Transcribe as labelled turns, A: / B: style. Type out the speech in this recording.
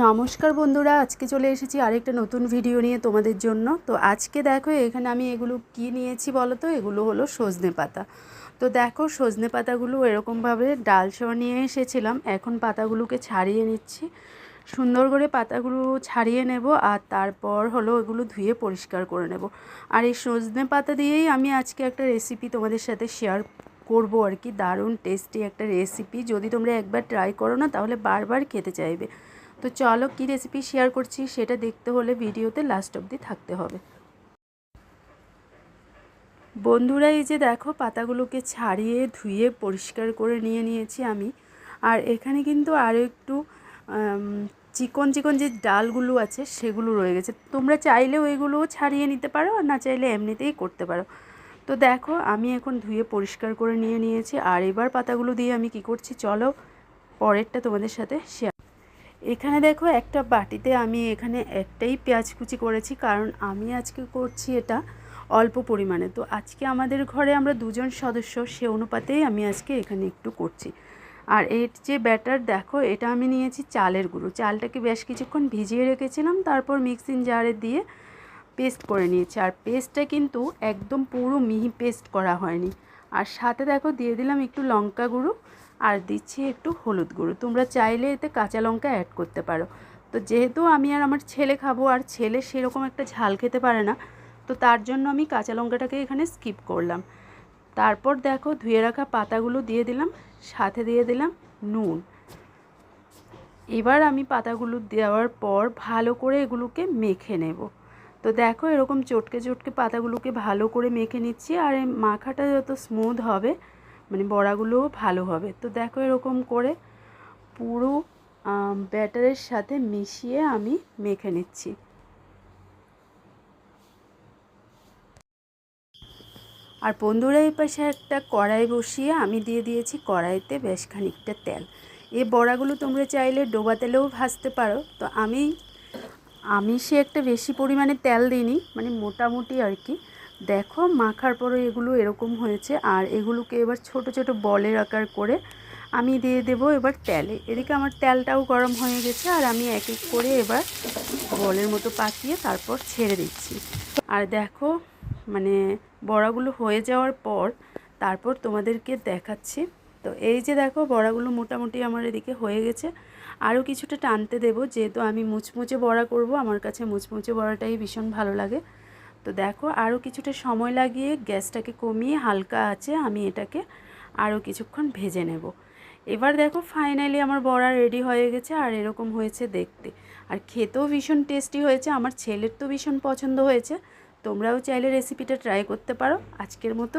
A: নমস্কার বন্ধুরা, আজকে চলে এসেছি আরেকটা নতুন ভিডিও নিয়ে তোমাদের জন্য। তো আজকে দেখো, এখানে আমি এগুলো কি নিয়েছি বলো তো? এগুলো হলো সজনে পাতা। তো দেখো, সজনে পাতাগুলো এরকমভাবে ডাল সহ নিয়ে এসেছিলাম। এখন পাতাগুলোকে ছাড়িয়ে নিচ্ছি। সুন্দর করে পাতাগুলো ছাড়িয়ে নেব আর তারপর হলো এগুলো ধুয়ে পরিষ্কার করে নেব। আর এই সজনে পাতা দিয়েই আমি আজকে একটা রেসিপি তোমাদের সাথে শেয়ার করব আর কি। দারুণ টেস্টি একটা রেসিপি যদি তোমরা একবার ট্রাই করো না, তাহলে বারবার খেতে চাইবে। তো চলো কী রেসিপি শেয়ার করছি সেটা দেখতে হলে ভিডিওতে লাস্ট অবধি থাকতে হবে। বন্ধুরা, এই যে দেখো, পাতাগুলোকে ছাড়িয়ে, ধুয়ে, পরিষ্কার করে নিয়ে নিয়েছি আমি। আর এখানে কিন্তু আরও একটু চিকন চিকন যে ডালগুলো আছে, সেগুলো রয়ে গেছে। তোমরা চাইলে ওইগুলোও ছাড়িয়ে নিতে পারো, আর না চাইলে এমনিতেই করতে পারো। তো দেখো, আমি এখন ধুয়ে পরিষ্কার করে নিয়ে নিয়েছি। আর এবার পাতাগুলো দিয়ে আমি কি করছি, চলো পরেরটা তোমাদের সাথে শেয়ার এখানে দেখো একটা বাটিতে আমি এখানে একটাই পেঁয়াজ কুচি করেছি, কারণ আমি আজকে করছি এটা অল্প পরিমাণে। তো আজকে আমাদের ঘরে আমরা দুজন সদস্য, সে অনুপাতেই আমি আজকে এখানে একটু করছি। আর এর যে ব্যাটার, দেখো, এটা আমি নিয়েছি চালের গুঁড়ো। চালটাকে বেশ কিছুক্ষণ ভিজিয়ে রেখেছিলাম, তারপর মিক্সিং জারে দিয়ে পেস্ট করে নিয়েছি। আর পেস্টটা কিন্তু একদম পুরো মিহি পেস্ট করা হয়নি। আর সাথে দেখো, দিয়ে দিলাম একটু লঙ্কা গুঁড়ো। আর দিচ্ছি একটু হলুদ গুঁড়ো। তোমরা চাইলে এতে কাঁচা লঙ্কা অ্যাড করতে পারো। তো যেহেতু আমি আর আমার ছেলে খাব, আর ছেলে সেরকম একটা ঝাল খেতে পারে না, তো তার জন্য আমি কাঁচা লঙ্কাটাকে এখানে স্কিপ করলাম। তারপর দেখো ধুয়ে রাখা পাতাগুলো দিয়ে দিলাম, সাথে দিয়ে দিলাম নুন। এবার আমি পাতাগুলো দেওয়ার পর ভালো করে এগুলোকে মেখে নেব। তো দেখো এরকম চটকে চটকে পাতাগুলোকে ভালো করে মেখে নিচ্ছি, আর মাখাটা যত স্মুথ হবে মানে বড়াগুলোও ভালো হবে। তো দেখো এরকম করে পুরো ব্যাটারের সাথে মিশিয়ে আমি মেখে নিচ্ছি। আর বন্ধুরা, এই পাশে একটা কড়াই বসিয়ে আমি দিয়ে দিয়েছি কড়াইতে বেশ খানিকটা তেল। এই বড়াগুলো তোমরা চাইলে ডোবা তেলেও ভাজতে পারো। তো আমি আমি সে একটা বেশি পরিমাণে তেল দিইনি মানে মোটামুটি আর কি। দেখো মাখার পরে এগুলো এরকম হয়েছে, আর এগুলোকে এবার ছোট ছোট বলের আকার করে আমি দিয়ে দেব এবার তেলে। এদিকে আমার তেলটাও গরম হয়ে গেছে, আর আমি এক এক করে এবার বলের মতো পাকিয়ে তারপর ছেড়ে দিচ্ছি। আর দেখো মানে বড়াগুলো হয়ে যাওয়ার পর তারপর তোমাদেরকে দেখাচ্ছি। তো এই যে দেখো, বড়াগুলো মোটামুটি আমার এদিকে হয়ে গেছে। আরও কিছুটা টানতে দেব, যেহেতু আমি মুচমুচে বড়া করব, আমার কাছে মুচমুচে বড়াটাই ভীষণ ভালো লাগে। তো দেখো আরও কিছুটা সময় লাগিয়ে গ্যাসটাকে কমিয়ে হালকা আছে, আমি এটাকে আরও কিছুক্ষণ ভেজে নেব। এবার দেখো ফাইনালি আমার বড়া রেডি হয়ে গেছে, আর এরকম হয়েছে দেখতে। আর খেতেও ভীষণ টেস্টি হয়েছে, আমার ছেলের তো ভীষণ পছন্দ হয়েছে, তোমরাও চাইলে রেসিপিটা ট্রাই করতে পারো। আজকের মতো